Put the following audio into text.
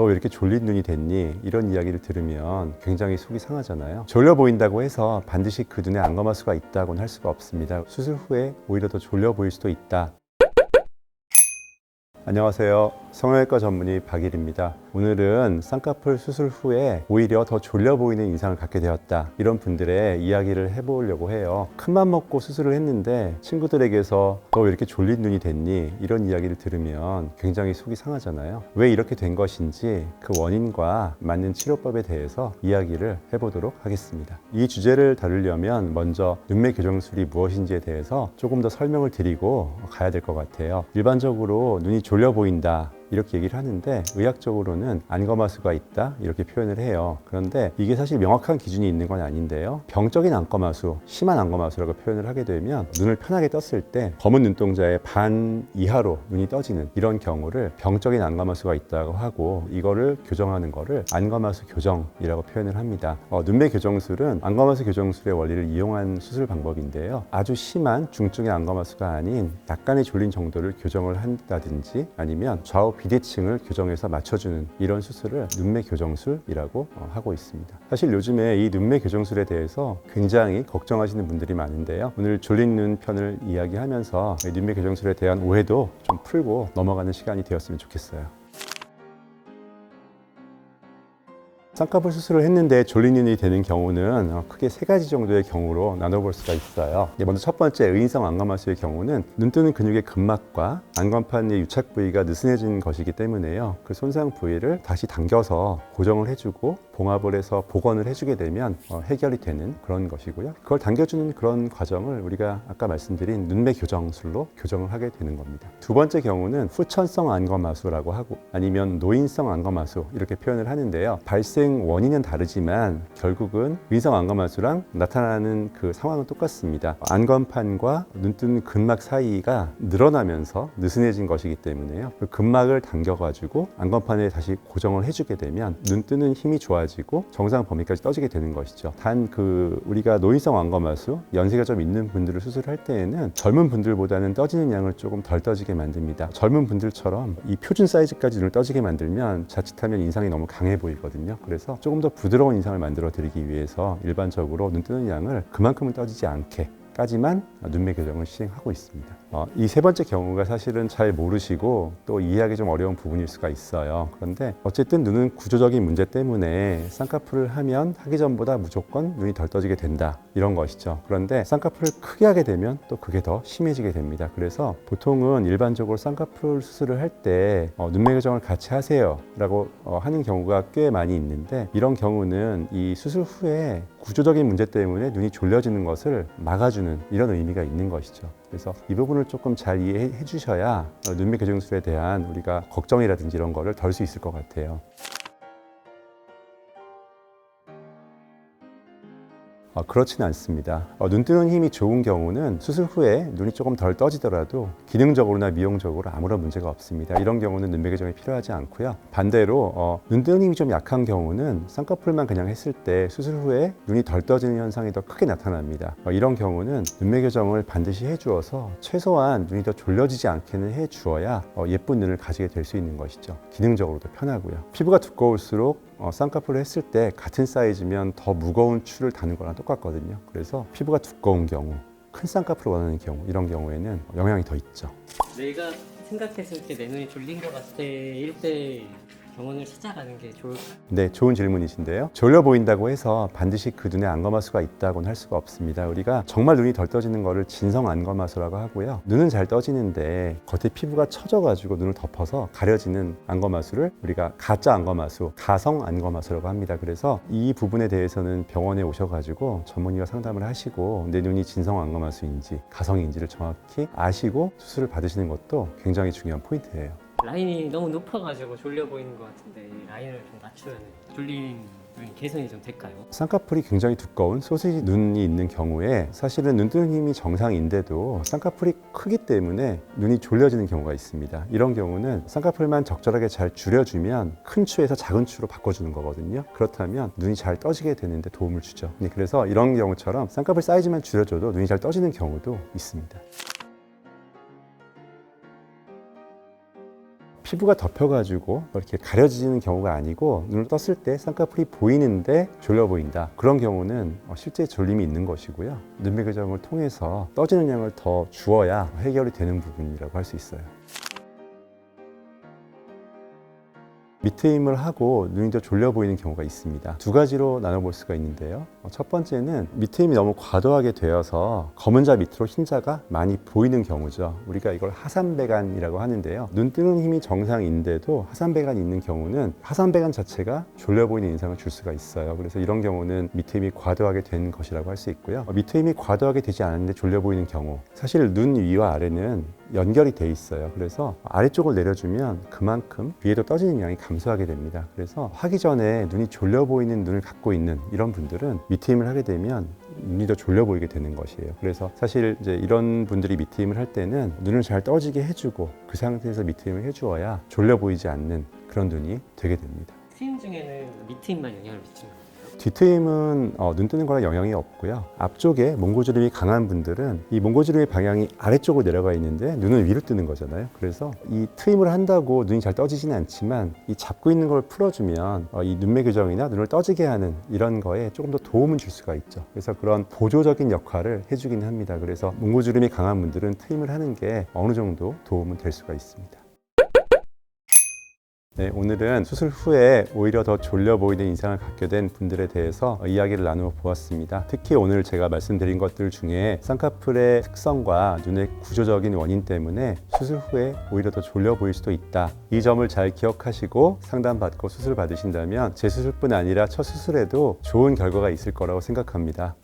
너 왜 이렇게 졸린 눈이 됐니? 이런 이야기를 들으면 굉장히 속이 상하잖아요. 졸려 보인다고 해서 반드시 그 눈에 안검하수가 있다고는 할 수가 없습니다. 수술 후에 오히려 더 졸려 보일 수도 있다. 안녕하세요. 성형외과 전문의 박일입니다. 오늘은 쌍꺼풀 수술 후에 오히려 더 졸려 보이는 인상을 갖게 되었다. 이런 분들의 이야기를 해보려고 해요. 큰맘 먹고 수술을 했는데 친구들에게서 너 왜 이렇게 졸린 눈이 됐니? 이런 이야기를 들으면 굉장히 속이 상하잖아요. 왜 이렇게 된 것인지 그 원인과 맞는 치료법에 대해서 이야기를 해보도록 하겠습니다. 이 주제를 다루려면 먼저 눈매 교정술이 무엇인지에 대해서 조금 더 설명을 드리고 가야 될 것 같아요. 일반적으로 눈이 졸려 보인다. 이렇게 얘기를 하는데 의학적으로는 안검하수가 있다 이렇게 표현을 해요. 그런데 이게 사실 명확한 기준이 있는 건 아닌데요. 병적인 안검하수, 심한 안검하수라고 표현을 하게 되면 눈을 편하게 떴을 때 검은 눈동자의 반 이하로 눈이 떠지는 이런 경우를 병적인 안검하수가 있다고 하고 이거를 교정하는 거를 안검하수 교정이라고 표현을 합니다. 어, 눈매 교정술은 안검하수 교정술의 원리를 이용한 수술 방법인데요. 아주 심한 중증의 안검하수가 아닌 약간의 졸린 정도를 교정을 한다든지 아니면 좌우 비대칭을 교정해서 맞춰주는 이런 수술을 눈매 교정술이라고 어, 하고 있습니다. 사실 요즘에 이 눈매 교정술에 대해서 굉장히 걱정하시는 분들이 많은데요. 오늘 졸린 눈 편을 이야기하면서 이 눈매 교정술에 대한 오해도 좀 풀고 넘어가는 시간이 되었으면 좋겠어요. 쌍꺼풀 수술을 했는데 졸린 눈이 되는 경우는 어, 크게 세 가지 정도의 경우로 나눠볼 수가 있어요. 예, 먼저 첫 번째 의인성 안검하수의 경우는 눈 뜨는 근육의 근막과 안검판의 유착 부위가 느슨해진 것이기 때문에요. 그 손상 부위를 다시 당겨서 고정을 해주고 봉합을 해서 복원을 해주게 되면 어, 해결이 되는 그런 것이고요. 그걸 당겨주는 그런 과정을 우리가 아까 말씀드린 눈매 교정술로 교정을 하게 되는 겁니다. 두 번째 경우는 후천성 안검하수라고 하고 아니면 노인성 안검하수 이렇게 표현을 하는데요. 발생 원인은 다르지만 결국은 의성 안검하수랑 나타나는 그 상황은 똑같습니다. 안검판과 눈뜬 근막 사이가 늘어나면서 느슨해진 것이기 때문에요. 그 근막을 당겨가지고 안검판에 다시 고정을 해주게 되면 눈 뜨는 힘이 좋아지고 정상 범위까지 떠지게 되는 것이죠. 단 그 우리가 노인성 안검하수 연세가 좀 있는 분들을 수술할 때에는 젊은 분들보다는 떠지는 양을 조금 덜 떠지게 만듭니다. 젊은 분들처럼 이 표준 사이즈까지 눈을 떠지게 만들면 자칫하면 인상이 너무 강해 보이거든요. 그래서 조금 더 부드러운 인상을 만들어 드리기 위해서 일반적으로 눈 뜨는 양을 그만큼은 떠지지 않게 까지만 눈매 교정을 시행하고 있습니다. 어, 이세 번째 경우가 사실은 잘 모르시고 또 이해하기 좀 어려운 부분일 수가 있어요. 그런데 어쨌든 눈은 구조적인 문제 때문에 쌍꺼풀을 하면 하기 전보다 무조건 눈이 덜 떠지게 된다 이런 것이죠. 그런데 쌍꺼풀을 크게 하게 되면 또 그게 더 심해지게 됩니다. 그래서 보통은 일반적으로 쌍꺼풀 수술을 할 때 어, 눈매 교정을 같이 하세요라고 어, 하는 경우가 꽤 많이 있는데 이런 경우는 이 수술 후에 구조적인 문제 때문에 눈이 졸려지는 것을 막아주는 이런 의미가 있는 것이죠. 그래서 이 부분을 조금 잘 이해해 주셔야 어, 눈매 교정술에 대한 우리가 걱정이라든지 이런 거를 덜 수 있을 것 같아요. 어, 그렇지는 않습니다. 어, 눈 뜨는 힘이 좋은 경우는 수술 후에 눈이 조금 덜 떠지더라도 기능적으로나 미용적으로 아무런 문제가 없습니다. 이런 경우는 눈매 교정이 필요하지 않고요. 반대로 어, 눈 뜨는 힘이 좀 약한 경우는 쌍꺼풀만 그냥 했을 때 수술 후에 눈이 덜 떠지는 현상이 더 크게 나타납니다. 어, 이런 경우는 눈매 교정을 반드시 해주어서 최소한 눈이 더 졸려지지 않게는 해주어야 어, 예쁜 눈을 가지게 될 수 있는 것이죠. 기능적으로도 편하고요. 피부가 두꺼울수록 어, 쌍꺼풀을 했을 때 같은 사이즈면 더 무거운 추를 다는 거랑 똑같거든요. 그래서 피부가 두꺼운 경우, 큰 쌍꺼풀을 원하는 경우 이런 경우에는 영향이 더 있죠. 내가 생각했을 때 내 눈이 졸린 것 때일 때 병원을 찾아가는 게 좋을까? 네, 좋은 질문이신데요. 졸려 보인다고 해서 반드시 그 눈에 안검하수가 있다고는 할 수가 없습니다. 우리가 정말 눈이 덜 떠지는 거를 진성 안검하수라고 하고요. 눈은 잘 떠지는데 겉에 피부가 처져가지고 눈을 덮어서 가려지는 안검하수를 우리가 가짜 안검하수, 가성 안검하수라고 합니다. 그래서 이 부분에 대해서는 병원에 오셔가지고 전문의와 상담을 하시고 내 눈이 진성 안검하수인지 가성인지를 정확히 아시고 수술을 받으시는 것도 굉장히 중요한 포인트예요. 라인이 너무 높아가지고 졸려 보이는 것 같은데 이 라인을 좀 낮추면 눈이 개선이 좀 될까요? 쌍꺼풀이 굉장히 두꺼운 소시지 눈이 있는 경우에 사실은 눈 뜨는 힘이 정상인데도 쌍꺼풀이 크기 때문에 눈이 졸려지는 경우가 있습니다. 이런 경우는 쌍꺼풀만 적절하게 잘 줄여주면 큰 추에서 작은 추로 바꿔주는 거거든요. 그렇다면 눈이 잘 떠지게 되는데 도움을 주죠. 네, 그래서 이런 경우처럼 쌍꺼풀 사이즈만 줄여줘도 눈이 잘 떠지는 경우도 있습니다. 피부가 덮여가지고 이렇게 가려지는 경우가 아니고 눈을 떴을 때 쌍꺼풀이 보이는데 졸려 보인다. 그런 경우는 어, 실제 졸림이 있는 것이고요. 눈매 교정을 통해서 떠지는 양을 더 주어야 해결이 되는 부분이라고 할 수 있어요. 밑트임을 하고 눈이 더 졸려 보이는 경우가 있습니다. 두 가지로 나눠볼 수가 있는데요. 어, 첫 번째는 밑트임이 너무 과도하게 되어서 검은 자 밑으로 흰 자가 많이 보이는 경우죠. 우리가 이걸 하산배간이라고 하는데요. 눈 뜨는 힘이 정상인데도 하산배간이 있는 경우는 하산배간 자체가 졸려 보이는 인상을 줄 수가 있어요. 그래서 이런 경우는 밑트임이 과도하게 된 것이라고 할 수 있고요. 어, 밑트임이 과도하게 되지 않았는데 졸려 보이는 경우 사실 눈 위와 아래는 연결이 돼 있어요. 그래서 아래쪽을 내려주면 그만큼 위에도 떠지는 양이 감소하게 됩니다. 그래서 하기 전에 눈이 졸려 보이는 눈을 갖고 있는 이런 분들은 밑트임을 하게 되면 눈이 더 졸려 보이게 되는 것이에요. 그래서 사실 이제 이런 분들이 밑트임을 할 때는 눈을 잘 떠지게 해주고 그 상태에서 밑트임을 해주어야 졸려 보이지 않는 그런 눈이 되게 됩니다. 트임 중에는 밑트임만 영향을 미치는 거예요. 뒤트임은 어, 눈 뜨는 거랑 영향이 없고요. 앞쪽에 몽고주름이 강한 분들은 이 몽고주름의 방향이 아래쪽으로 내려가 있는데 눈은 위로 뜨는 거잖아요. 그래서 이 트임을 한다고 눈이 잘 떠지지는 않지만 이 잡고 있는 걸 풀어주면 어, 이 눈매 교정이나 눈을 떠지게 하는 이런 거에 조금 더 도움을 줄 수가 있죠. 그래서 그런 보조적인 역할을 해주긴 합니다. 그래서 몽고주름이 강한 분들은 트임을 하는 게 어느 정도 도움은 될 수가 있습니다. 네, 오늘은 수술 후에 오히려 더 졸려 보이는 인상을 갖게 된 분들에 대해서 이야기를 나누어 보았습니다. 특히 오늘 제가 말씀드린 것들 중에 쌍꺼풀의 특성과 눈의 구조적인 원인 때문에 수술 후에 오히려 더 졸려 보일 수도 있다. 이 점을 잘 기억하시고 상담받고 수술 받으신다면 재수술뿐 아니라 첫 수술에도 좋은 결과가 있을 거라고 생각합니다.